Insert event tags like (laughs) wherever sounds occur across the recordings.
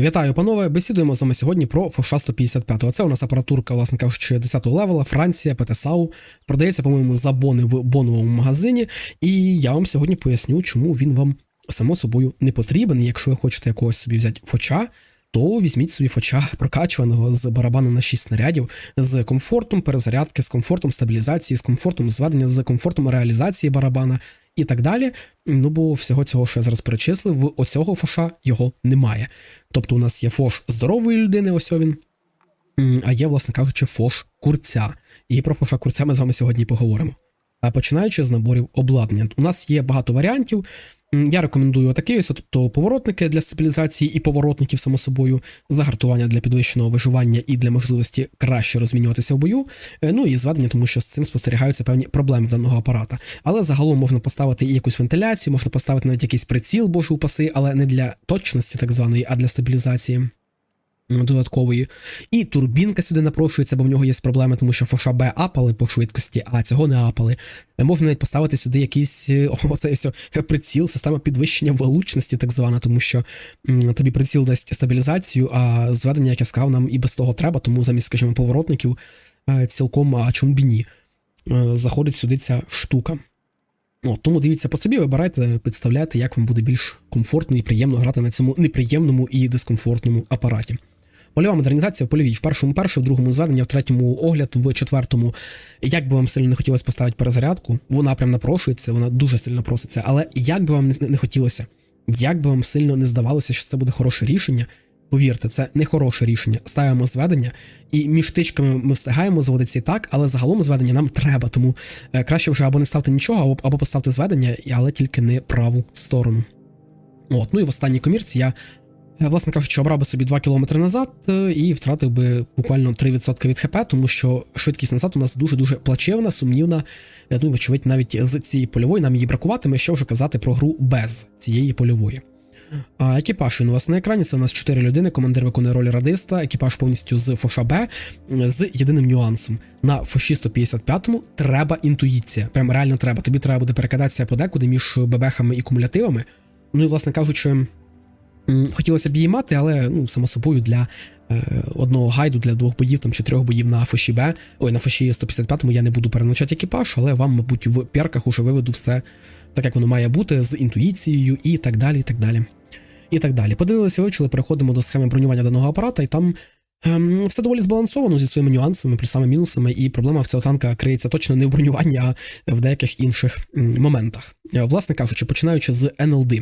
Вітаю, панове! Бесідуємо з вами сьогодні про Фоша 155. Це у нас апаратурка, власне кажучи, 10-го левела, Франція, ПТСАУ. Продається, по-моєму, за бони в боновому магазині. І я вам сьогодні поясню, чому він вам само собою не потрібен. Якщо ви хочете якогось собі взяти фоча, то візьміть собі фоча прокачуваного з барабаном на 6 снарядів, з комфортом перезарядки, з комфортом стабілізації, з комфортом зведення, з комфортом реалізації барабана і так далі. Ну бо всього цього, що я зараз перечислив, в оцього фоша його немає. Тобто у нас є фош здорової людини, ось він, а є, власне кажучи, фош курця. І про фоша курця ми з вами сьогодні поговоримо. А починаючи з наборів обладнання, у нас є багато варіантів. Я рекомендую отакий ось, тобто поворотники для стабілізації і поворотників, само собою, загартування для підвищеного виживання і для можливості краще розмінюватися в бою. Е, Ну і зведення, тому що з цим спостерігаються певні проблеми даного апарата. Але загалом можна поставити і якусь вентиляцію, можна поставити навіть якийсь приціл, боже упаси, але не для точності, так званої, а для стабілізації. Додаткової. І турбінка сюди напрошується, бо в нього є проблеми, тому що фоша Б апали по швидкості, а цього не апали. Можна навіть поставити сюди якийсь е, (laughs) о, цей ось, е, приціл, система підвищення влучності, так звана, тому що м, тобі приціл дасть стабілізацію, а зведення, як я сказав, нам і без того треба, тому замість, скажімо, поворотників е, цілком, а чому б ні, заходить сюди ця штука. О, тому дивіться по собі, вибирайте, підставляйте, як вам буде більш комфортно і приємно грати на цьому неприємному і дискомфортному апараті. Польова модернізація в польовій в першому перше, в другому зведення, в третьому огляд, в четвертому. Як би вам сильно не хотілося поставити перезарядку, вона прям напрошується, вона дуже сильно проситься. Але як би вам не, хотілося, як би вам сильно не здавалося, що це буде хороше рішення, повірте, це не хороше рішення. Ставимо зведення, і між тичками ми встигаємо зводитися і так, але загалом зведення нам треба, тому е, краще вже або не ставте нічого, або, або поставте зведення, але тільки не праву сторону. От, ну і в останній комірці я, власне кажучи, обрав би собі 2 км назад е, і втратив би буквально 3% від ХП, тому що швидкість назад у нас дуже-дуже плачевна, сумнівна. Е, Ну і вочевидь, навіть з цієї польової нам її бракуватиме, що вже казати про гру без цієї польової. А екіпаж він у вас на екрані. Це у нас 4 людини. Командир виконує роль радиста. Екіпаж повністю з Фоша Б з єдиним нюансом. На Фоші 155-му треба інтуїція. Прям реально треба. Тобі треба буде перекидатися подекуди між бебехами і кумулятивами. Ну і, власне кажучи, хотілося б її мати, але ну, само собою для е, одного гайду, для двох боїв там чи трьох боїв на Фоші Б. Ой, на Фоші 155-му я не буду переначати екіпаж, але вам, мабуть, в перках уже виведу все так, як воно має бути, з інтуїцією і так далі. і так далі. І так далі. Подивилися, вивчили, переходимо до схеми бронювання даного апарата, і там ем, все доволі збалансовано зі своїми нюансами, плюсами, мінусами, і проблема в цього танка криється точно не в бронюванні, а в деяких інших моментах. Е, Власне кажучи, починаючи з НЛД.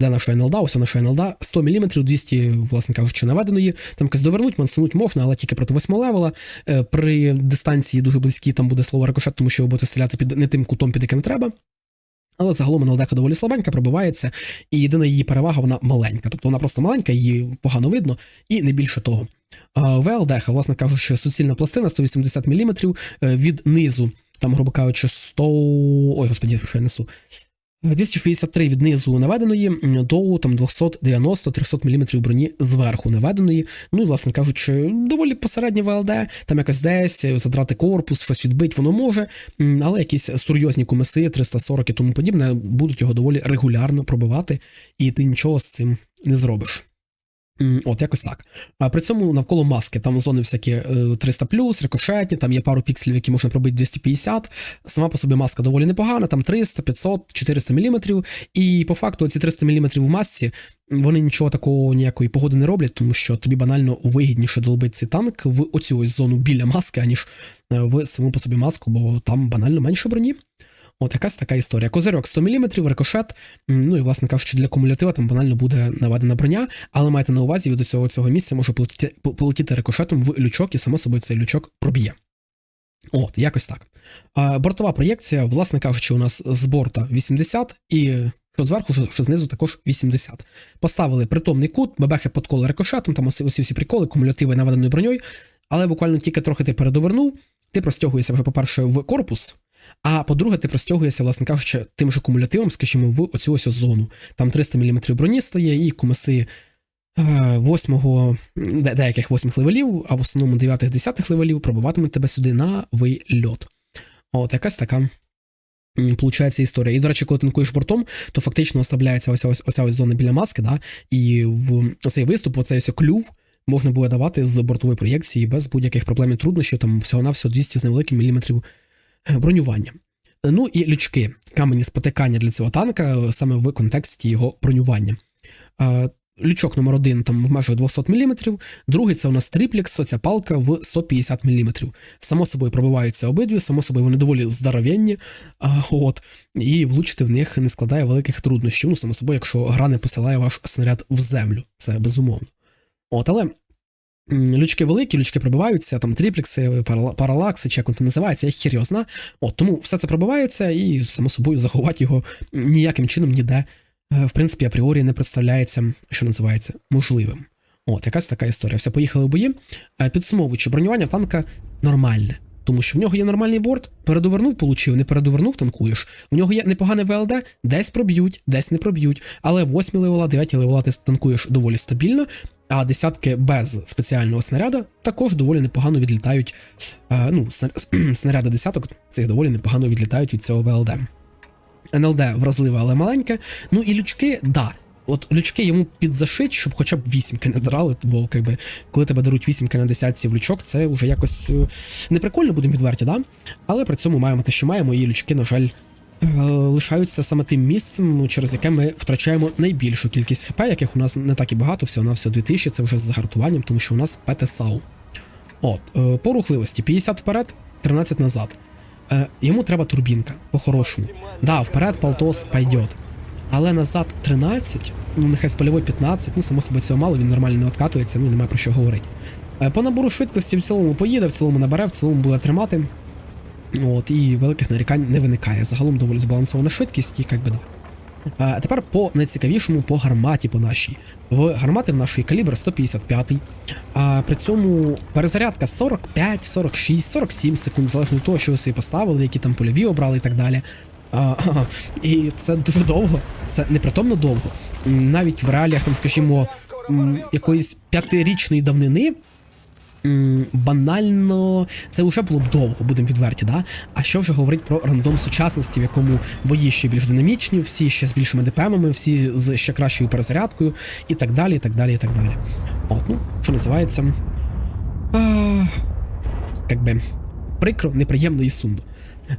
Для нашої НЛД, ось наша НЛД 100 мм, 200, власне кажучи, наведеної. Там якось довернуть, мансануть можна, але тільки проти 8 левела. Е, При дистанції дуже близькій там буде слово рикошет, тому що ви будете стріляти під не тим кутом, під яким треба. Але загалом НЛД доволі слабенька, пробивається, і єдина її перевага вона маленька. Тобто вона просто маленька, її погано видно, і не більше того. А ВЛД, власне кажучи, суцільна пластина 180 мм від низу, там, грубо кажучи, 100. Ой, господі, що я несу. 263 від низу наведеної до там 290-300 мм броні зверху наведеної. Ну і, власне кажучи, доволі посереднє ВЛД, там якось десь задрати корпус, щось відбить воно може, але якісь серйозні комиси 340 і тому подібне будуть його доволі регулярно пробивати, і ти нічого з цим не зробиш. От, якось так. А при цьому навколо маски там зони всякі е, 300 рикошетні, там є пару пікселів, які можна пробити 250. Сама по собі маска доволі непогана, там 300, 500, 400 мм. І по факту ці 300 мм в масці вони нічого такого ніякої погоди не роблять, тому що тобі банально вигідніше долбити цей танк в оцю ось зону біля маски, аніж е, в саму по собі маску, бо там банально менше броні. От якась така історія. Козирьок 100 мм, рикошет. Ну і, власне кажучи, для кумулятива там банально буде наведена броня, але майте на увазі, від цього цього місця може полетіти, по- полетіти рикошетом в лючок, і само собою цей лючок проб'є. От, якось так. Бортова проєкція, власне кажучи, у нас з борта 80 і. Що зверху, що знизу також 80. Поставили притомний кут, бебехи подколи рикошетом, там усі, усі всі приколи, кумулятиви наведеною броньою, але буквально тільки трохи ти передовернув, ти простягуєшся вже, по-перше, в корпус, а по-друге, ти простягуєшся, власне кажучи, тим же кумулятивом, скажімо, в оцю ось зону. Там 300 мм броні стає, і комиси е, восьмого, де- деяких восьмих левелів, а в основному дев'ятих, десятих левелів пробиватимуть тебе сюди на вильот. От якась така Получається історія. І, до речі, коли танкуєш бортом, то фактично ослабляється ось ось, оця ось зона біля маски, да? і в оцей виступ, оцей ось клюв можна буде давати з бортової проєкції без будь-яких проблем і труднощів, там всього-навсього 200 з невеликим міліметрів бронювання. Ну і лючки, камені спотикання для цього танка е, саме в контексті його бронювання. Е, Лючок номер один там в межах 200 мм, другий це у нас триплекс, оця палка в 150 мм. Само собою пробиваються обидві, само собою вони доволі здоровенні, от, і влучити в них не складає великих труднощів. Ну, само собою, якщо гра не посилає ваш снаряд в землю, це безумовно. От, але лючки великі, лючки пробиваються, там тріплікси, паралакси, чи як там називається, я хір його зна. От, тому все це пробивається, і само собою заховати його ніяким чином ніде е, в принципі, апріорі не представляється, що називається, можливим. От, якась така історія. Все, поїхали в бої. Е, Підсумовуючи, бронювання танка нормальне. Тому що в нього є нормальний борт, передовернув, получив, не передовернув, танкуєш. У нього є непогане ВЛД, десь проб'ють, десь не проб'ють. Але 8 левела, 9 левела ти танкуєш доволі стабільно, а десятки без спеціального снаряда також доволі непогано відлітають. Е, ну, (clears throat) снаряди десяток цих доволі непогано відлітають від цього ВЛД. НЛД вразливе, але маленьке. Ну і лючки, да. От лючки йому підзашить, щоб хоча б вісімки не драли, бо якби, коли тебе даруть вісімки на десятці в лючок, це вже якось е, не прикольно, будемо відверті, да? Але при цьому маємо те, що маємо, і лючки, на жаль, е, лишаються саме тим місцем, через яке ми втрачаємо найбільшу кількість хп, яких у нас не так і багато, всього на всього 2000, це вже з загартуванням, тому що у нас ПТСАУ. От, е, по рухливості 50 вперед, 13 назад. Йому треба турбінка, по-хорошому. Да, вперед полтос пойдет. Але назад 13, ну нехай з польової 15, ну само собою цього мало, він нормально не откатується, ну немає про що говорити. Е, По набору швидкості в цілому поїде, в цілому набере, в цілому буде тримати. От, і великих нарікань не виникає. Загалом доволі збалансована швидкість, і як би да. Е, А тепер по найцікавішому по гарматі по нашій. В гармати в нашої калібр 155. А при цьому перезарядка 45, 46, 47 секунд, залежно від того, що ви собі поставили, які там польові обрали і так далі. А, (laughs) і це дуже довго, це непритомно довго. Навіть в реаліях, там, скажімо, якоїсь п'ятирічної давнини. Банально, це вже було б довго, будемо відверті, да? А що вже говорить про рандом сучасності, в якому бої ще більш динамічні, всі ще з більшими ДПМами, всі з ще кращою перезарядкою, і так далі, і так далі, і так далі. От, ну, що називається. А, прикро, неприємно і сумно.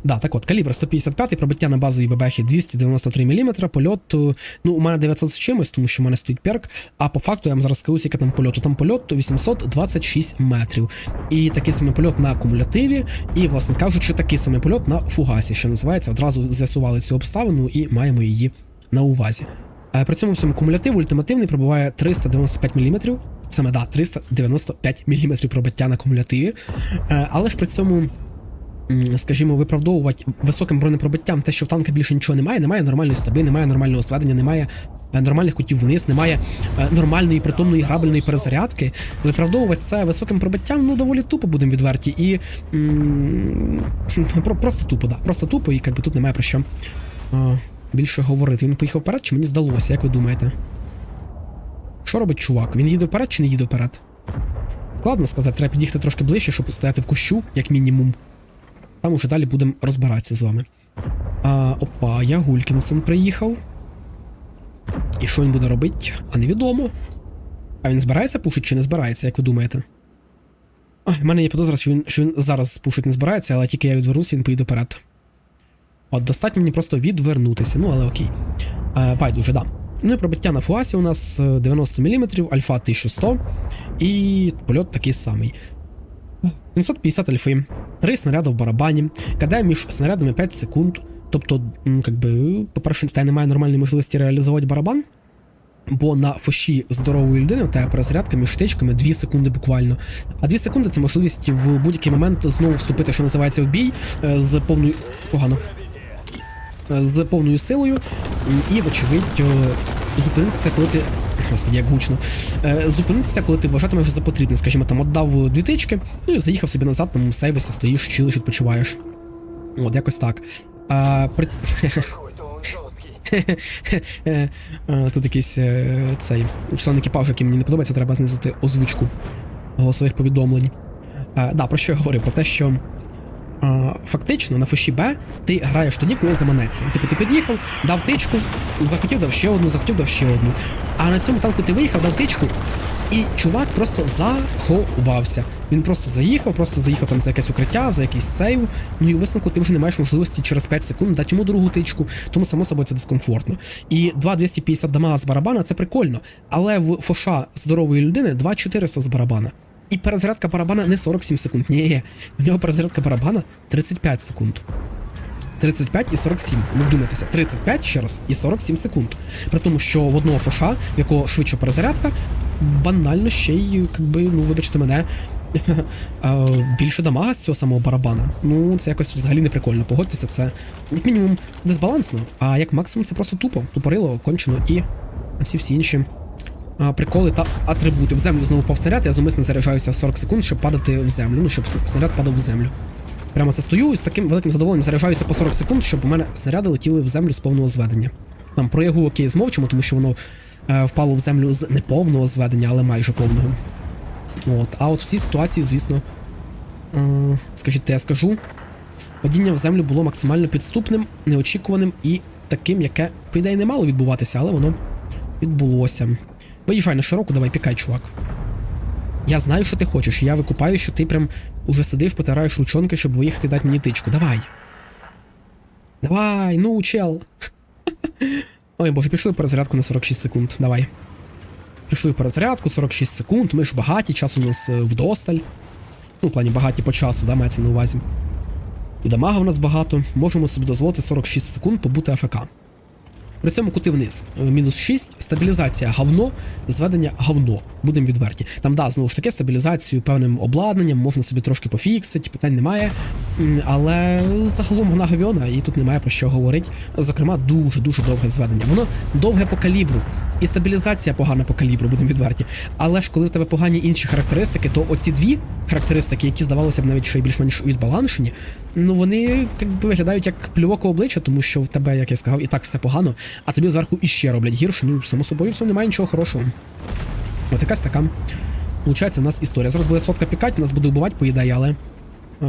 Да, так от, калібр 155, пробиття на базовій бебехі 293 мм, польот, е, ну, у мене 900 з чимось, тому що в мене стоїть перк, а по факту я вам зараз скажу, яке там польоту. Там польот 826 метрів. І такий самий польот на кумулятиві, і, власне кажучи, такий самий польот на фугасі, що називається, одразу з'ясували цю обставину і маємо її на увазі. Е, При цьому всьому кумулятив ультимативний пробиває 395 мм, саме да, 395 мм пробиття на кумулятиві, Е, але ж при цьому скажімо, виправдовувати високим бронепробиттям те, що в танка більше нічого немає, немає нормальної стаби, немає нормального зведення, немає е, нормальних кутів вниз, немає е, нормальної притомної грабельної перезарядки. Виправдовувати це високим пробиттям, ну доволі тупо будемо відверті. І просто тупо, да. Просто тупо, і якби тут немає про що е, більше говорити. Він поїхав вперед, чи мені здалося, як ви думаєте? Що робить чувак? Він їде вперед чи не їде вперед? Складно сказати, треба під'їхати трошки ближче, щоб стояти в кущу, як мінімум. Там уже далі будемо розбиратися з вами. А, Опа, я Гулькінсон приїхав. І що він буде робити? А невідомо. А він збирається пушить чи не збирається, як ви думаєте? Ой, в мене є підозра, що він, що він зараз пушить не збирається, але тільки я відвернуся, він поїде вперед. От, достатньо мені просто відвернутися, ну але окей. А, байдуже, да. Ну і пробиття на фуасі у нас е, 90 мм, альфа 1100 і польот такий самий. 750 альфи, 3 снаряди в барабані, КД між снарядами 5 секунд. Тобто, м, как би, по-перше, тебе немає нормальної можливості реалізувати барабан, бо на фоші здорової людини у тебе перезарядка між тичками 2 секунди буквально. А 2 секунди це можливість в будь-який момент знову вступити, що називається, в бій е, з повною. погано. Е, З повною силою, і, вочевидь, е, зупинитися, коли ти. Господи, як гучно. Е, зупинитися, коли ти вважатимеш за потрібне. Скажімо, там віддав дві тички, ну і заїхав собі назад, там сейвися, стоїш, чилиш, відпочиваєш. От, якось так. А, при... (laughs) Е, е, Тут якийсь е, цей член екіпажу, який мені не подобається, треба знизити озвучку голосових повідомлень. Е, Да, про що я говорю? Про те, що А, фактично на фоші Б ти граєш тоді, коли заманеться. Типу, ти під'їхав, дав тичку, захотів дав ще одну, захотів дав ще одну. А на цьому танку ти виїхав, дав тичку, і чувак просто заховався. Він просто заїхав, просто заїхав там за якесь укриття, за якийсь сейв. Ну і у висновку ти вже не маєш можливості через 5 секунд дати йому другу тичку, тому само собою це дискомфортно. І 2,250 дамага з барабана це прикольно. Але в фоша здорової людини 2,400 з барабана. І перезарядка барабана не 47 секунд. Ні, у нього перезарядка барабана 35 секунд. 35 і 47. Ви вдумайтеся, 35 ще раз і 47 секунд. При тому, що в одного фоша, в якого швидша перезарядка, банально ще й, якби, ну вибачте мене, (laughs) більше дамага з цього самого барабана. Ну, це якось взагалі не прикольно. Погодьтеся, це як мінімум дисбалансно, а як максимум це просто тупо, тупорило, кончено і всі всі інші. А, Приколи та атрибути. В землю знову впав снаряд, я зумисно заряджаюся 40 секунд, щоб падати в землю. Ну, щоб снаряд падав в землю. Прямо це стою і з таким великим задоволенням заряджаюся по 40 секунд, щоб у мене снаряди летіли в землю з повного зведення. Там про ягу окей змовчимо, тому що воно е, впало в землю з неповного зведення, але майже повного. От. А от в цій ситуації, звісно, е, скажіть, я скажу, падіння в землю було максимально підступним, неочікуваним і таким, яке, по ідеї, не мало відбуватися, але воно відбулося. Виїжджай на широку, давай пікай, чувак. Я знаю, що ти хочеш, я викупаю, що ти прям уже сидиш, потираєш ручонки, щоб виїхати дати мені тичку. Давай. Давай, ну, чел. (laughs) Ой, боже, пішли в перезарядку на 46 секунд. Давай. Пішли в перезарядку, 46 секунд. Ми ж багаті, час у нас е, вдосталь. Ну, в плані багаті по часу, да, мається на увазі. І дамага в нас багато. Можемо собі дозволити 46 секунд побути АФК. При цьому кути вниз. Мінус 6, стабілізація говно, зведення говно. Будемо відверті. Там, да, знову ж таки, стабілізацію певним обладнанням, можна собі трошки пофіксити, питань немає. Але загалом вона говьона, і тут немає про що говорити. Зокрема, дуже-дуже довге зведення. Воно довге по калібру. І стабілізація погана по калібру, будемо відверті. Але ж коли в тебе погані інші характеристики, то оці дві характеристики, які здавалося б навіть що й більш-менш відбаланшені, ну вони як би виглядають як плювок у обличчя, тому що в тебе, як я сказав, і так все погано, а тобі зверху іще роблять гірше. Ну, само собою, в цьому немає нічого хорошого. От якась така. Получається, в нас історія. Зараз буде сотка пікати, нас буде вбивати, по ідеї, але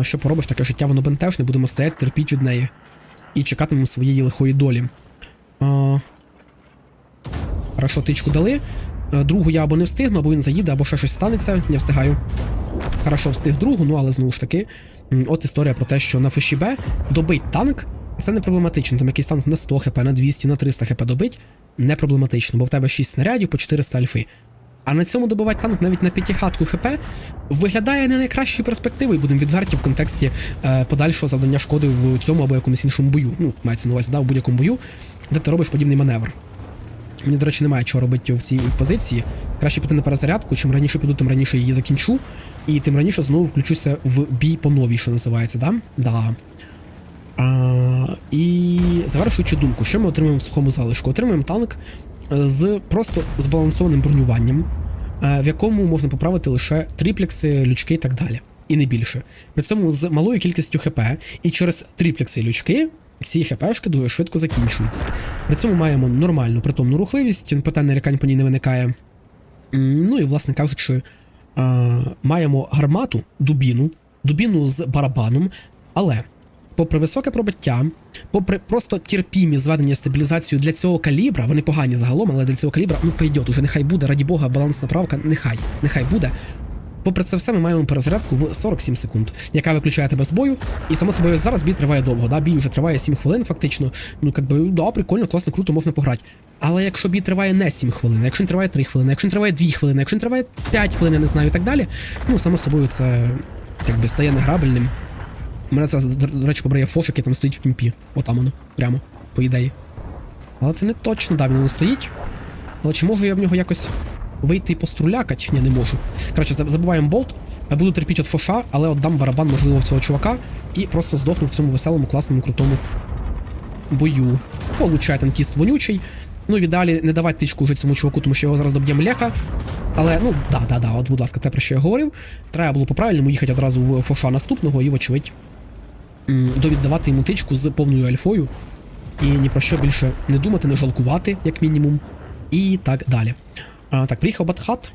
що поробиш, таке життя воно бентежне, будемо стояти, терпіть від неї. І чекатимемо своєї лихої долі. А... Хорошо, тичку дали. Е, Другу я або не встигну, або він заїде, або ще щось станеться. Не встигаю. Хорошо, встиг другу, ну але знову ж таки. От історія про те, що на ФШБ добить танк. Це не проблематично. Там якийсь танк на 100 хп, на 200, на 300 хп добить. Не проблематично, бо в тебе 6 снарядів по 400 альфи. А на цьому добивати танк навіть на п'ятихатку ХП виглядає не найкращою перспективою, будемо відверті в контексті е, подальшого завдання шкоди в цьому або якомусь іншому бою. Ну, мається на увазі, да, в будь-якому бою, де ти робиш подібний маневр. Мені, до речі, немає чого робити в цій позиції. Краще піти на перезарядку. Чим раніше піду, тим раніше її закінчу. І тим раніше знову включуся в бій по новій, що називається, да? Да. А, і завершуючи думку, що ми отримуємо в сухому залишку? Отримуємо танк з просто збалансованим бронюванням, е, в якому можна поправити лише триплекси, лючки і так далі. І не більше. При цьому з малою кількістю ХП, і через триплекси і лючки ці ХПшки дуже швидко закінчуються. При цьому маємо нормальну притомну рухливість, питань нарікань по ній не виникає. Ну і, власне кажучи, е, маємо гармату, дубіну, дубіну з барабаном, але попри високе пробиття, попри просто терпімі зведення стабілізацію для цього калібра, вони погані загалом, але для цього калібра, ну пойдет, уже нехай буде, раді Бога, балансна правка, нехай, нехай буде. Попри це все, ми маємо перезарядку в 47 секунд, яка виключає тебе з бою. І само собою зараз бій триває довго. Да? Бій вже триває 7 хвилин, фактично. Ну, як би, да, прикольно, класно, круто, можна пограти. Але якщо бій триває не 7 хвилин, якщо він триває 3 хвилини, якщо він триває 2 хвилини, якщо він триває 5 хвилин, я не знаю, і так далі, ну, само собою, це якби стає неграбельним. Мене це, до речі, побрає фош, який там стоїть в кімпі. Отам воно, прямо, по ідеї. Але це не точно, да, він не стоїть. Але чи можу я в нього якось вийти і пострулякать? Ні, не можу. Коротше, забуваємо болт. Я буду терпіти від фоша, але отдам барабан, можливо, в цього чувака, і просто здохну в цьому веселому, класному, крутому бою. Получає танкіст вонючий. Ну, в ідеалі не давати тичку вже цьому чуваку, тому що його зараз доб'є млеха. Але, ну, да, да, да, от, будь ласка, те, про що я говорив. Треба було по-правильному їхати одразу в фоша наступного і, вочевидь, довіддавати йому тичку з повною альфою. І ні про що більше не думати, не жалкувати, як мінімум. І так далі. А, так, приїхав Батхат.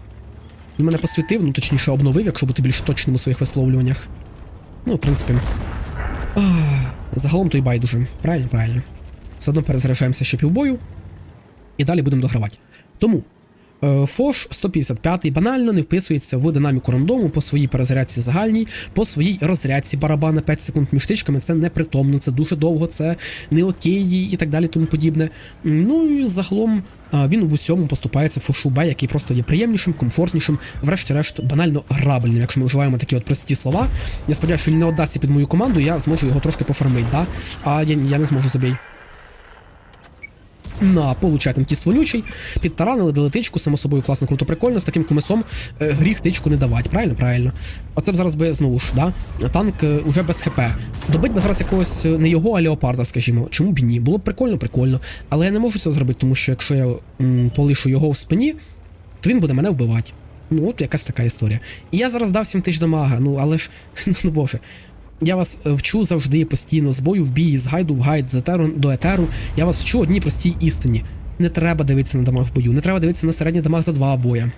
Він мене посвітив, ну точніше обновив, якщо бути більш точним у своїх висловлюваннях. Ну, в принципі, Ах, Загалом то й байдуже. Правильно, правильно. Все одно перезаряджаємося ще півбою. І далі будемо догравати. Тому Фош 155 банально не вписується в динаміку рандому по своїй перезарядці загальній, по своїй розрядці барабана 5 секунд між тичками. Це непритомно, це дуже довго, це не окей і так далі, тому подібне. Ну і загалом він в усьому поступається фошу Б, який просто є приємнішим, комфортнішим, врешті-решт, банально грабельним. Якщо ми вживаємо такі от прості слова. Я сподіваюся, що він не віддасться під мою команду, я зможу його трошки пофармити, да? а я, я не зможу забій. На, получай там тіст вонючий, підтаранили, дали тичку, само собою класно, круто, прикольно. З таким комесом е, гріх тичку не давати, правильно? Правильно. Оце б зараз би знову ж, да? Танк е, уже без ХП. Добить би зараз якогось е, не його, а леопарда, скажімо. Чому б і ні? Було б прикольно, прикольно. Але я не можу цього зробити, тому що якщо я м, полишу його в спині, то він буде мене вбивати. Ну, от якась така історія. І я зараз дав 7 тисяч дамага, ну але ж, (laughs) ну боже. Я вас е, вчу завжди постійно з бою в бій, з гайду в гайд, з етеру до етеру. Я вас вчу одній простій істині. Не треба дивитися на дамаг в бою, не треба дивитися на середній дамаг за два боя.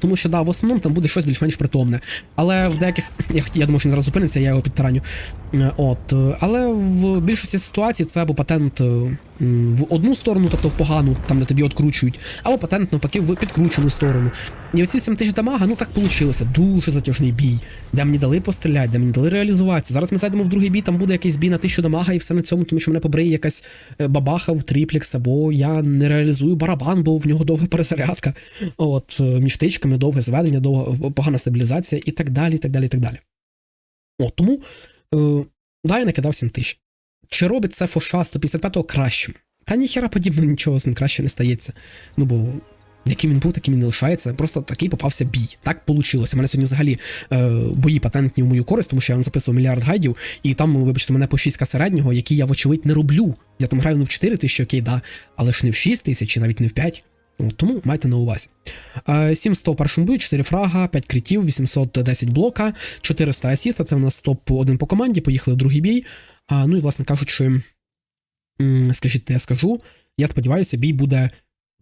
Тому що да, в основному там буде щось більш-менш притомне. Але в деяких. Я, я думаю, що він зараз зупиниться, я його підтараню. Е, От. е, Але в більшості ситуацій це або патент в одну сторону, тобто в погану, там де тобі откручують, або патент навпаки в підкручену сторону. І оці 7 тисяч дамага, ну так вийшло. Дуже затяжний бій, де мені дали постріляти, де мені дали реалізуватися. Зараз ми зайдемо в другий бій, там буде якийсь бій на 1000 дамага і все на цьому, тому що мене побриє якась е, бабаха в тріплікс, або я не реалізую барабан, бо в нього довга перезарядка. От, е, між тичками, довге зведення, довга погана стабілізація і так далі, і так далі, і так далі. От тому е, да, я накидав 7 тисяч. Чи робить це Фоша 155-го кращим? Та ніхера подібно нічого з ним краще не стається. Ну бо яким він був, таким і не лишається. Просто такий попався бій. Так вийшло. У мене сьогодні взагалі е, бої патентні у мою користь, тому що я вам записував мільярд гайдів, і там, вибачте, мене по 6 середнього, які я, вочевидь, не роблю. Я там граю ну в 4 тисячі, окей, да, але ж не в 6 тисяч, навіть не в 5. Тому майте на увазі. Е, 700 в першому бою, 4 фрага, 5 критів, 810 блока, 400 асіста. Це в нас топ-1 по команді. Поїхали в другий бій. Ну і, власне кажучи, скажіть, я скажу. Я сподіваюся, бій буде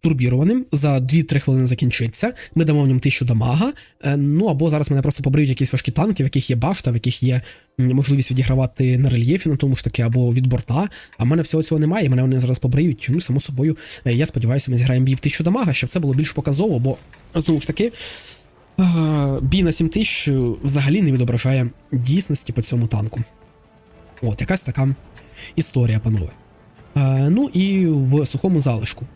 турбірованим. За 2-3 хвилини закінчиться. Ми дамо в ньому 1000 дамага. Е, ну або зараз мене просто побриють якісь важкі танки, в яких є башта, в яких є можливість відігравати на рельєфі, на тому ж таки, або від борта. А в мене всього цього немає. і Мене вони зараз побриють. Ну, само собою, е, я сподіваюся, ми зіграємо бій в 1000 дамага, щоб це було більш показово, бо знову ж таки. е, Бій на 7000 взагалі не відображає дійсності по цьому танку. От, якась така історія, панове. Ну і в сухому залишку.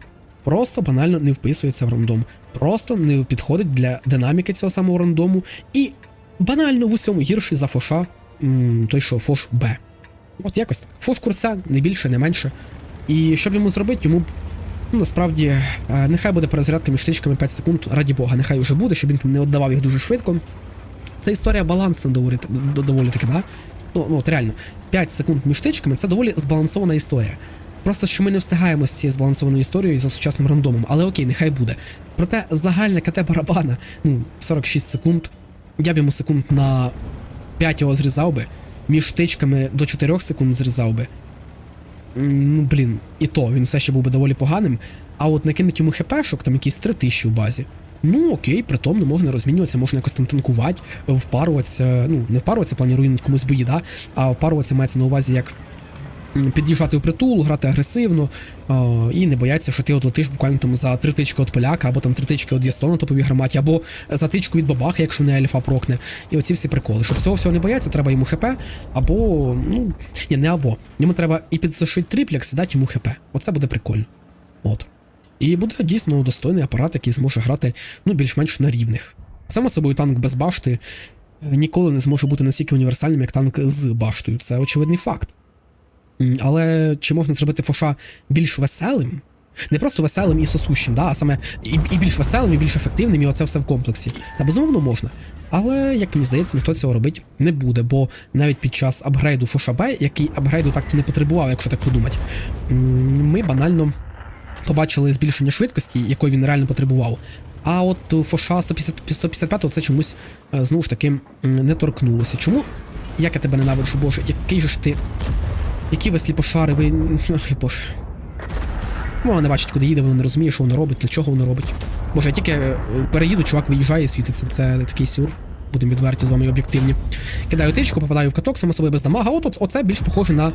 Просто банально не вписується в рандом. Просто не підходить для динаміки цього самого рандому. І банально в усьому гірший за фоша, той що фош Б. От якось так. Фош курця, не більше, не менше. І щоб йому зробити, йому б. Ну, насправді, е, нехай буде перезарядка між тичками 5 секунд, раді Бога, нехай вже буде, щоб він не віддавав їх дуже швидко. Це історія балансна доволі, доволі таки, да? Ну, ну от реально, 5 секунд між тичками це доволі збалансована історія. Просто що ми не встигаємо з цією збалансованою історією за сучасним рандомом, але окей, нехай буде. Проте загальне КТ барабана, ну, 46 секунд. Я б йому секунд на 5 його зрізав би, між тичками до 4 секунд зрізав би. Ну, блін, і то він все ще був би доволі поганим. А от накинуть йому хпшок, там якісь 3 тисячі в базі. Ну окей, притомно можна розмінюватися, можна якось там танкувати, впаруватися. Ну, не впаруватися, в плані руйнувати комусь бої, да? а впаруватися мається на увазі як під'їжджати в притул, грати агресивно а, і не бояться, що ти от летиш буквально там за три тички від поляка, або там три тички від Єстона на топовій громаді, або за тичку від бабаха, якщо не альфа прокне. І оці всі приколи. Щоб цього всього не бояться, треба йому хп, або. ну, ні, не або. Йому треба і підзашити триплекс і дати йому хп. Оце буде прикольно. От. І буде дійсно достойний апарат, який зможе грати ну, більш-менш на рівних. Само собою, танк без башти е, ніколи не зможе бути настільки універсальним, як танк з баштою. Це очевидний факт. Але чи можна зробити фоша більш веселим? Не просто веселим і сосущим, да, а саме і, і більш веселим, і більш ефективним, і оце все в комплексі. Та безумовно можна. Але, як мені здається, ніхто цього робити не буде, бо навіть під час апгрейду Фоша Б, який апгрейду так-то не потребував, якщо так подумати, ми банально побачили збільшення швидкості, якої він реально потребував. А от Фоша 155 це чомусь е, знову ж таки не торкнулося. Чому? Як я тебе ненавиджу, боже, який же ж ти. Які ви сліпошари, ви. Ой, боже. Вона не бачить, куди їде, вона не розуміє, що воно робить, для чого воно робить. Боже, я тільки е, переїду, чувак виїжджає і світиться. Це такий сюр. будемо відверті з вами об'єктивні. Кидаю тичку, попадаю в каток, само собою без дамага. От, оце більш похоже на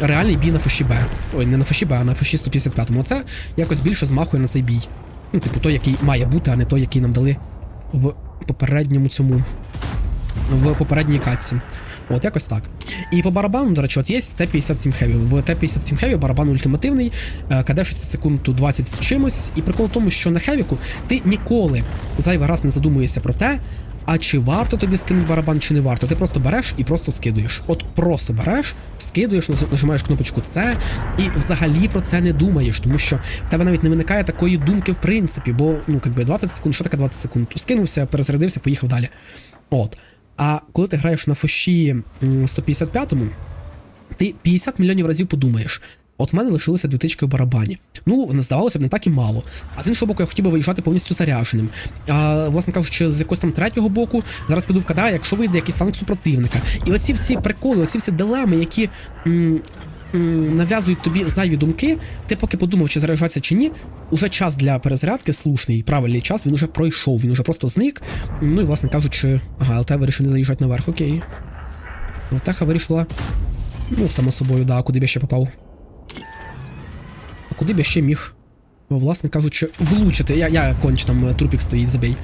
реальний бій на фоші Б. Ой, не на фоші Б, а на фоші 155. Оце якось більше змахує на цей бій. Ну, типу, той, який має бути, а не той, який нам дали в попередньому цьому. В попередній катці. От якось так. І по барабану, до речі, от є Т-57 Heavy. В Т-57 Heavy барабан ультимативний, е, кадешиться секунду 20 з чимось. І прикол в тому, що на Хевіку ти ніколи зайвий раз не задумуєшся про те, а чи варто тобі скинути барабан, чи не варто. Ти просто береш і просто скидуєш. От просто береш, скидуєш, нажимаєш кнопочку С і взагалі про це не думаєш, тому що в тебе навіть не виникає такої думки, в принципі, бо ну якби 20 секунд, що таке 20 секунд? Скинувся, перезарядився, поїхав далі. От. А коли ти граєш на фощі 155-му, ти 50 мільйонів разів подумаєш. От в мене лишилося дві тички в барабані. Ну, здавалося б, не так і мало. А з іншого боку, я хотів би виїжджати повністю заряженим. А, власне кажучи, з якогось там третього боку, зараз піду в КДА, якщо вийде якийсь танк супротивника. І оці всі приколи, оці всі дилеми, які. М, Нав'язують тобі зайві думки, ти поки подумав, чи заряджатися чи ні, уже час для перезарядки слушний, правильний час, він уже пройшов, він уже просто зник. Ну і, власне кажучи, ага, ЛТ вирішив не заїжджати наверх, окей. ЛТХ вирішила. Ну, само собою, да, куди б я ще попав. А куди б я ще міг, власне кажучи, влучити. Я, я конч там трупік стоїть, забій.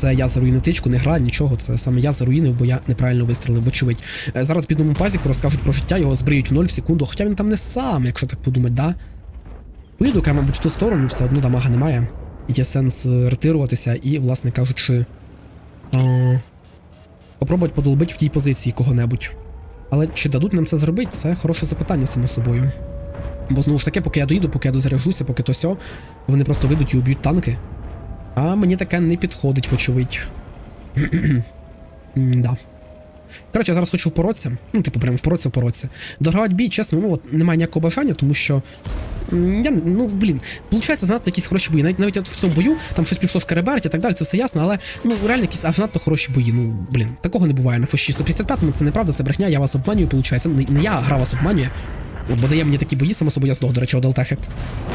Це я заруїнив тичку, не гра, нічого. Це саме я заруїнив, бо я неправильно вистрелив, вочевидь. Е, Зараз бідному пазіку розкажуть про життя, його збриють в ноль в секунду, хоча він там не сам, якщо так подумати, да? Поїду, я, мабуть, в ту сторону, все одно дамага немає. Є сенс е, ретируватися і, власне кажучи, е, попробувати подолбити в тій позиції кого-небудь. Але чи дадуть нам це зробити, це хороше запитання само собою. Бо знову ж таки, поки я доїду, поки я дозаряжуся, поки то сьо, вони просто вийдуть і уб'ють танки. А мені таке не підходить, вочевидь. да. Коротше, я зараз хочу впоротися. Ну, типу, прям впоротися, впоротися. Догравати бій, чесно, ну от немає ніякого бажання, тому що. Я, ну, блін, получається занадто якісь хороші бої. Навіть навіть от в цьому бою там щось пішло шкереберть і так далі, це все ясно, але ну реально якісь аж надто хороші бої. Ну, блін, такого не буває на фоші 155-му, це неправда, це брехня, я вас обманюю, получається. Не, не я гра вас обманює. Бо дає мені такі бої, само собою я здох, до речі, од ЛТХ.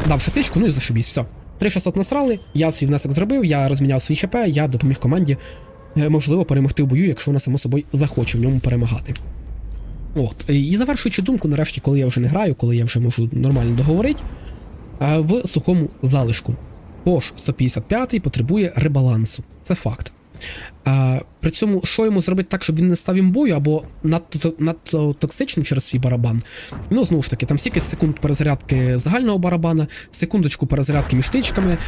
Дав шатичку, ну і зашибісь, все. 3600 насрали, я свій внесок зробив, я розміняв свої хп, я допоміг команді, е, можливо, перемогти в бою, якщо вона само собою захоче в ньому перемагати. От. І завершуючи думку, нарешті, коли я вже не граю, коли я вже можу нормально договорити, в сухому залишку. Бош 155 потребує ребалансу. Це факт. А, при цьому, що йому зробити так, щоб він не став імбою, або надто, надто токсичним через свій барабан. Ну, знову ж таки, там стільки секунд перезарядки загального барабана, секундочку перезарядки між тичками,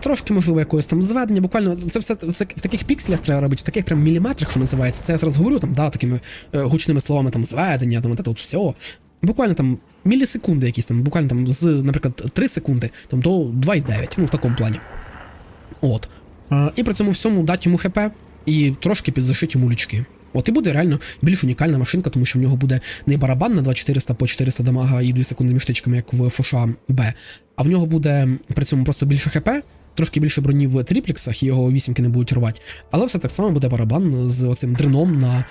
трошки, можливо, якогось там зведення. Буквально це все це в таких пікселях треба робити, в таких прям міліметрах, що називається. Це я зараз говорю там, да, такими е, гучними словами, там зведення, там от все. Буквально там мілісекунди якісь там, буквально там з, наприклад, 3 секунди там, до 2,9, ну в такому плані. От. А, і при цьому всьому дати йому ХП і трошки підзашити йому лючки. От і буде реально більш унікальна машинка, тому що в нього буде не барабан на 2400 по 400 дамага і 2 секунди між тичками, як в Фоша Б, а в нього буде при цьому просто більше ХП, трошки більше броні в тріплексах, і його вісімки не будуть рвати. Але все так само буде барабан з оцим дреном на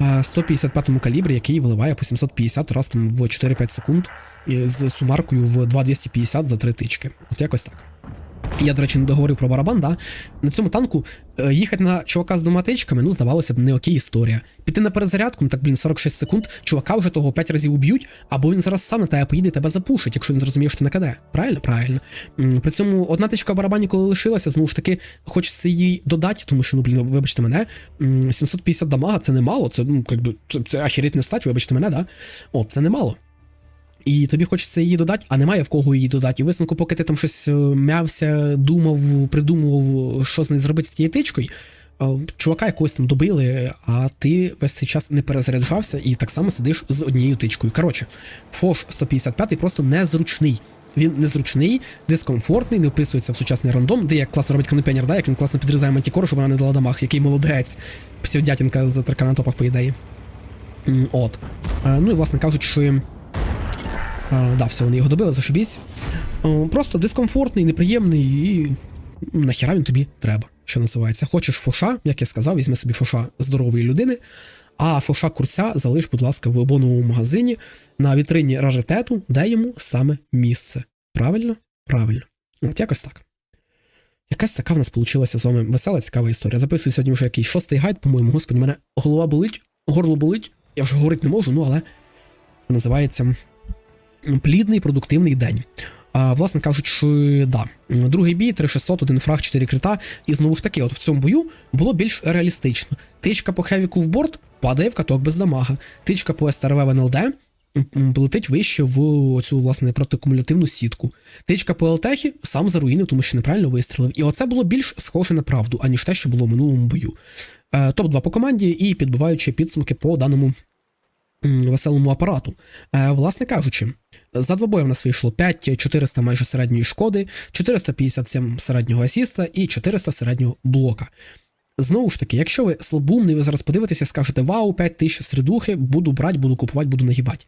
е, 155-му калібрі, який виливає по 750 раз там в 4-5 секунд з сумаркою в 2250 за 3 тички. От якось так. Я, до речі, не договорив про барабан, да? На цьому танку е, їхати на чувака з двома тичками, ну, здавалося б, не окей історія. Піти на перезарядку, ну так, блін, 46 секунд, чувака вже того 5 разів уб'ють, або він зараз сам на тебе поїде тебе запушить, якщо він зрозуміє, що ти на КД. Правильно? Правильно. При цьому одна тичка в барабані, коли лишилася, знову ж таки, хочеться її додати, тому що, ну, блін, вибачте мене, 750 дамага це немало, це, ну, якби, це, ахеріть стать, вибачте мене, да? О, це немало. І тобі хочеться її додати, а немає в кого її додати. І висновку, поки ти там щось е, м'явся, думав, придумував, що з нею зробити з тією тичкою, е, чувака якогось там добили, а ти весь цей час не перезаряджався і так само сидиш з однією тичкою. Коротше, Фош 155 просто незручний. Він незручний, дискомфортний, не вписується в сучасний рандом, де як класно робить конопенір, да, як він класно підрізає мантікору, щоб вона не дала дамаг, який молодець, псевдятінка з таркана на топах, по ідеї. От. Е, Ну і власне кажучи. А, да, все, вони його добили, зашибісь. Просто дискомфортний, неприємний і нахіра він тобі треба, що називається. Хочеш фоша, як я сказав, візьми собі фоша здорової людини, а фоша курця залиш, будь ласка, в боновому магазині на вітрині раритету, де йому саме місце. Правильно? Правильно. От якось так. Якась така в нас получилася з вами весела, цікава історія. Записую сьогодні вже якийсь шостий гайд, по-моєму, господи, мене голова болить, горло болить. Я вже говорити не можу, ну але називається плідний продуктивний день. А, власне кажучи, да. Другий бій, 3600, один фраг, 4 крита. І знову ж таки, от в цьому бою було більш реалістично. Тичка по хевіку в борт падає в каток без дамага. Тичка по СТРВ в НЛД летить вище в цю власне протикумулятивну сітку. Тичка по ЛТХі сам заруїнив, тому що неправильно вистрілив. І оце було більш схоже на правду, аніж те, що було в минулому бою. Е, Топ-2 по команді і підбиваючи підсумки по даному веселому апарату. Е, власне кажучи, за двобої в нас вийшло 5400 майже середньої шкоди, 457 середнього асіста і 400 середнього блока. Знову ж таки, якщо ви слабумний, ви зараз подивитеся, скажете Вау, 5000 середухи, буду брати, буду купувати, буду нагибати.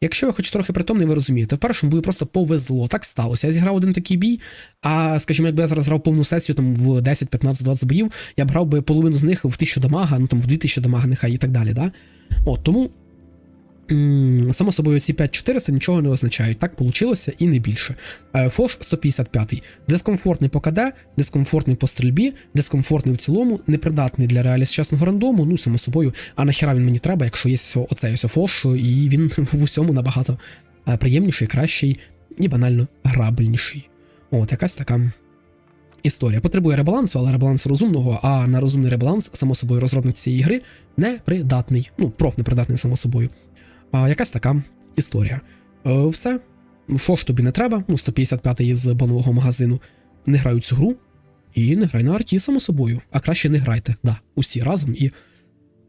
Якщо ви хоч трохи притомний, ви розумієте, в першому бою просто повезло, так сталося. Я зіграв один такий бій, а скажімо, якби я зараз грав повну сесію там в 10, 15, 20 боїв, я б грав би половину з них в 1000 дамага, ну там в 2000 дамага, нехай і так далі. Да? От тому Само собою, ці 5400 нічого не означають. Так получилося і не більше. Е, Фош 155. Дискомфортний по КД, дискомфортний по стрільбі, дискомфортний в цілому, непридатний для реалії сучасного рандому. Ну, само собою, а нахіра він мені треба, якщо є оцей ось Фош, і він (laughs) в усьому набагато е, приємніший, кращий і банально грабельніший. От, якась така. Історія потребує ребалансу, але ребалансу розумного, а на розумний ребаланс, само собою, розробник цієї гри непридатний. Ну, проф непридатний, само собою. А, якась така історія. Е, все. Фош тобі не треба, ну, 155 з бонового магазину. Не граю цю гру. І не грай на арті, само собою. А краще не грайте. Да, усі разом і,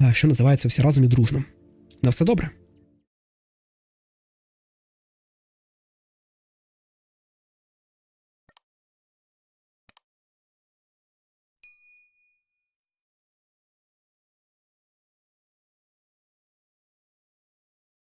е, що називається, всі разом і дружно. На все добре.